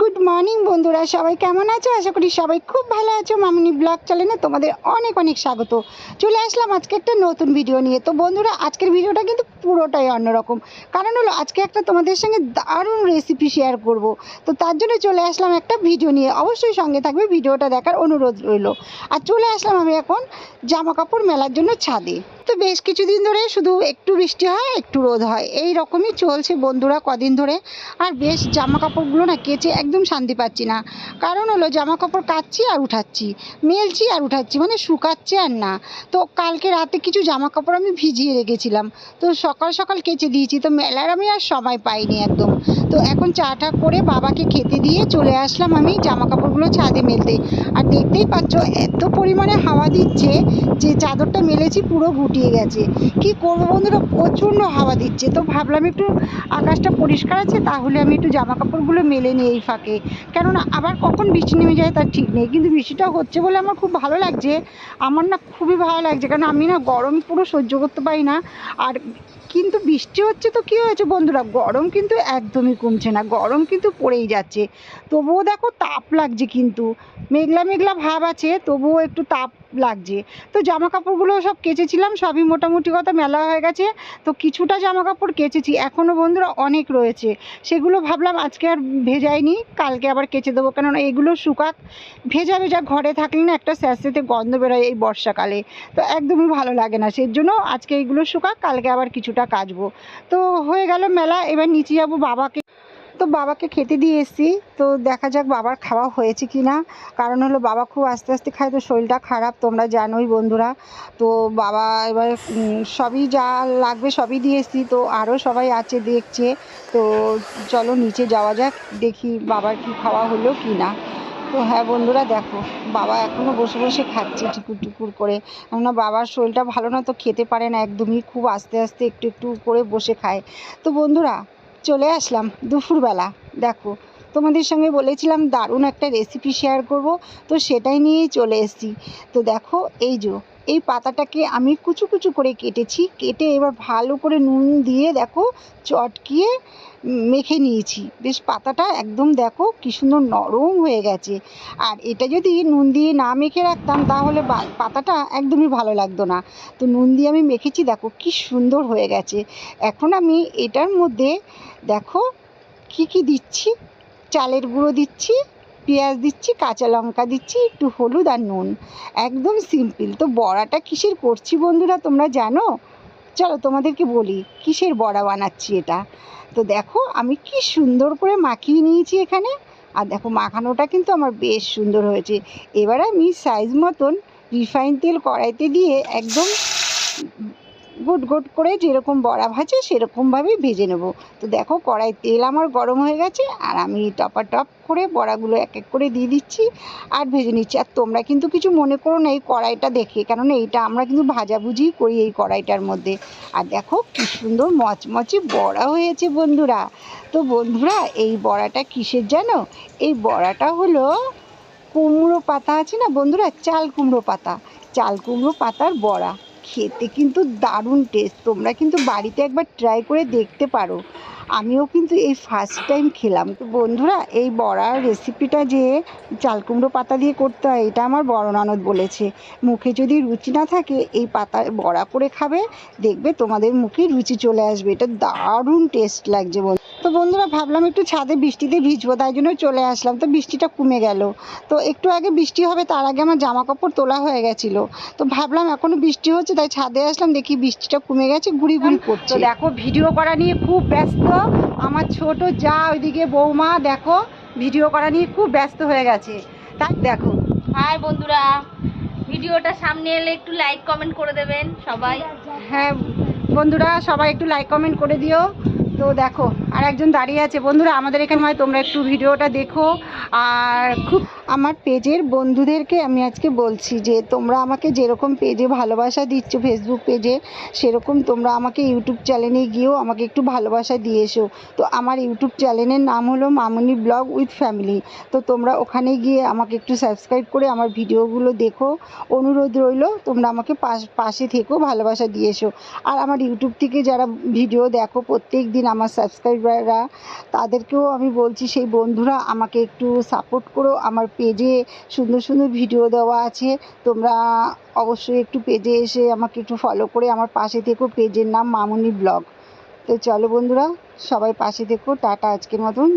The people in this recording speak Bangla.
গুড মর্নিং বন্ধুরা। সবাই কেমন আছো? আশা করি সবাই খুব ভালো আছো। মামনি ব্লগ চ্যানেলে তোমাদের অনেক অনেক স্বাগত। চলে আসলাম আজকে একটা নতুন ভিডিও নিয়ে। তো বন্ধুরা, আজকের ভিডিওটা কিন্তু পুরোটাই অন্যরকম। কারণ হলো, আজকে একটা তোমাদের সঙ্গে দারুণ রেসিপি শেয়ার করব। তো তার জন্য চলে আসলাম একটা ভিডিও নিয়ে। অবশ্যই সঙ্গে থাকবে ভিডিওটা দেখার অনুরোধ রইল। আর চলে আসলাম আমি এখন জামা কাপড় মেলার জন্য ছাদে। তো বেশ কিছুদিন ধরে শুধু একটু বৃষ্টি হয়, একটু রোদ হয়। এই রকমই চলছে বন্ধুরা কদিন ধরে। আর বেশ জামা কাপড়গুলো না কেচে একদম শান্তি পাচ্ছি না। কারণ হলো জামা কাপড় কাচ্ছি আর উঠাচ্ছি। মেলছি আর উঠাচ্ছি মানে শুকাচ্ছে আর না। তো কালকে রাতে কিছু জামা কাপড় আমি ভিজিয়ে রেখেছিলাম। তো সকাল সকাল কেচে দিয়েছি, তো মেলার আমি আর সময় পাইনি একদম। তো এখন চাটা করে বাবাকে খেতে দিয়ে চলে আসলাম আমি জামা কাপড়গুলো ছাদে মেলতে। আর দেখতেই পাচ্ছ, এত পরিমাণে হাওয়া দিচ্ছে যে চাদরটা মেলেছি পুরো গুটিয়ে গেছে। কি করব বন্ধুরা? প্রচণ্ড হাওয়া দিচ্ছে। তো ভাবলাম একটু আকাশটা পরিষ্কার আছে, তাহলে আমি একটু জামা কাপড়গুলো মেলে নিই এই ফাঁকে। কেননা আবার কখন বৃষ্টি নেমে যায় তার ঠিক নেই। কিন্তু বৃষ্টিটা হচ্ছে বলে আমার খুব ভালো লাগছে। আমার না খুবই ভালো লাগছে। কারণ আমি না গরম পুরো সহ্য করতে পারি না। আর কিন্তু বৃষ্টি হচ্ছে তো কী হয়েছে বন্ধুরা? গরম কিন্তু একদমই কমছে না। গরম কিন্তু পড়েই যাচ্ছে। তবুও দেখো তাপ লাগছে কিন্তু। মেঘলা মেঘলা ভাব আছে, তবুও একটু তাপ লাগছে। তো জামা কাপড়গুলো সব কেচেছিলাম, সবই মোটামুটি কথা মেলা হয়ে গেছে। তো কিছুটা জামা কাপড় কেচেছি এখনও বন্ধুরা অনেক রয়েছে। সেগুলো ভাবলাম আজকে আর ভেজাইনি, কালকে আবার কেচে দেবো। কেননা এগুলো শুকাক, ভেজা ভেজা ঘরে থাকলে না একটা স্যাঁতস্যাঁতে গন্ধ বেরোয় এই বর্ষাকালে। তো একদমই ভালো লাগে না সেই জন্য আজকে এইগুলো শুকাক, কালকে আবার কিছুটা কাচবো। তো হয়ে গেল মেলা, এবার নিচে যাব বাবাকে তো বাবাকে খেতে দিয়ে এসেছি। তো দেখা যাক বাবার খাওয়া হয়েছে কি না কারণ হলো বাবা খুব আস্তে আস্তে খায়, তো শরীরটা খারাপ, তোমরা জানোই বন্ধুরা। তো বাবা এবার সবই যা লাগবে সবই দিয়ে এসেছি। তো আরও সবাই আছে, দেখছে। তো চলো নিচে যাওয়া যাক, দেখি বাবার কি খাওয়া হলো কি না তো হ্যাঁ বন্ধুরা, দেখো, বাবা এখনও বসে বসে খাচ্ছে টুকুর টুকুর করে। কেননা বাবার শরীরটা ভালো না, তো খেতে পারে না একদমই। খুব আস্তে আস্তে একটু একটু করে বসে খায়। তো বন্ধুরা চলে আসলাম দুপুরবেলা। দেখো, তোমাদের সঙ্গে বলেছিলাম দারুণ একটা রেসিপি শেয়ার করব, তো সেটাই নিয়েই চলে এসেছি। তো দেখো, এই যে এই পাতাটাকে আমি কুচু কুচু করে কেটেছি। কেটে এবার ভালো করে নুন দিয়ে দেখো চটকিয়ে মেখে নিয়েছি। বেশ পাতাটা একদম দেখো কি সুন্দর নরম হয়ে গেছে। আর এটা যদি নুন দিয়ে না মেখে রাখতাম তাহলে পাতাটা একদমই ভালো লাগতো না। তো নুন দিয়ে আমি মেখেছি, দেখো কি সুন্দর হয়ে গেছে। এখন আমি এটার মধ্যে দেখো কি কি দিচ্ছি? চালের গুঁড়ো দিচ্ছি পেঁয়াজ দিচ্ছি, কাঁচা লঙ্কা দিচ্ছি, একটু হলুদ আর নুন। একদম সিম্পল। তো বড়াটা কিসের করছি বন্ধুরা তোমরা জানো? চলো তোমাদেরকে বলি, কিসের বড়া বানাচ্ছি এটা? তো দেখো, আমি কি সুন্দর করে মাখিয়ে নিয়েছি এখানে। আর দেখো, মাখানোটা কিন্তু আমার বেশ সুন্দর হয়েছে। এবার আমি সাইজ মতন রিফাইন তেল কড়াইতে দিয়ে একদম গুট গুট করে যেরকম বড়া ভাজে, সেরকমভাবেই ভেজে নেব। তো দেখো কড়াই তেল আমার গরম হয়ে গেছে, আর আমি টপা টপ করে বড়াগুলো এক এক করে দিয়ে দিচ্ছি আর ভেজে নিচ্ছি। আর তোমরা কিন্তু কিছু মনে করো না এই কড়াইটা দেখে, কেননা এইটা আমরা কিন্তু ভাজাভুজি করি এই কড়াইটার মধ্যে। আর দেখো, কি সুন্দর মচমচে বড়া হয়েছে বন্ধুরা। তো বন্ধুরা, এই বড়াটা কিসের জানো? এই বড়াটা হলো কুমড়ো পাতা আছে না বন্ধুরা, চাল কুমড়ো পাতা। চাল কুমড়ো পাতার বড়া। খেতে কিন্তু দারুণ টেস্ট তোমরা কিন্তু বাড়িতে একবার ট্রাই করে দেখতে পারো। আমিও কিন্তু এই ফার্স্ট টাইম খেলাম। তো বন্ধুরা, এই বড়ার রেসিপিটা যে চাল কুমড়ো পাতা দিয়ে করতে হয়, এটা আমার বড় ননদ বলেছে। মুখে যদি রুচি না থাকে, এই পাতা বড়া করে খাবে, দেখবে তোমাদের মুখে রুচি চলে আসবে। এটা দারুণ টেস্ট লাগছে তো বন্ধুরা ভাবলাম একটু ছাদে বৃষ্টিতে ভিজবো তাই জন্য চলে আসলাম। তো বৃষ্টিটা কমে গেল। তো একটু আগে বৃষ্টি হবে তার আগে আমার জামা কাপড় তোলা হয়ে গেছিল। তো ভাবলাম এখনও বৃষ্টি হচ্ছে তাই ছাদে আসলাম দেখি বৃষ্টিটা কমে গেছে ঘুরি ঘুরি করছে। দেখো ভিডিও করা নিয়ে খুব ব্যস্ত। আমার ছোট যা ওইদিকে বৌমা দেখো ভিডিও করা নিয়ে খুব ব্যস্ত হয়ে গেছে। তাই দেখো। হাই বন্ধুরা ভিডিওটা সামনে এলে একটু লাইক কমেন্ট করে দেবেন সবাই। হ্যাঁ বন্ধুরা সবাই একটু লাইক কমেন্ট করে দিও। তো দেখো আর একজন দাঁড়িয়ে আছে। বন্ধুরা, আমাদের এখানে হয়, তোমরা একটু ভিডিওটা দেখো। আর খুব আমার পেজের বন্ধুদেরকে আমি আজকে বলছি যে, তোমরা আমাকে যেরকম পেজে ভালোবাসা দিচ্ছ ফেসবুক পেজে, সেরকম তোমরা আমাকে ইউটিউব চ্যানেলে গিয়েও আমাকে একটু ভালোবাসা দিয়ে এসো। তো আমার ইউটিউব চ্যানেলের নাম হলো মামনি ব্লগ উইথ ফ্যামিলি। তো তোমরা ওখানে গিয়ে আমাকে একটু সাবস্ক্রাইব করে আমার ভিডিওগুলো দেখো। অনুরোধ রইল, তোমরা আমাকে পাশ- থেকেও ভালোবাসা দিয়ে এসো। আর আমার ইউটিউব থেকে যারা ভিডিও দেখো, প্রত্যেক দিন আমার সাবস্ক্রাইবাররা তাদেরকেও আমি বলছি, সেই বন্ধুরা আমাকে একটু সাপোর্ট করো। আমার পেজে সুন্দর সুন্দর ভিডিও দেওয়া আছে। তোমরা অবশ্যই একটু পেজে এসে আমাকে একটু ফলো করে আমার পাশে থেকো। পেজের নাম মামুনি ব্লগ তো চলো বন্ধুরা, সবাই পাশে থেকো। টাটা আজকের মতন।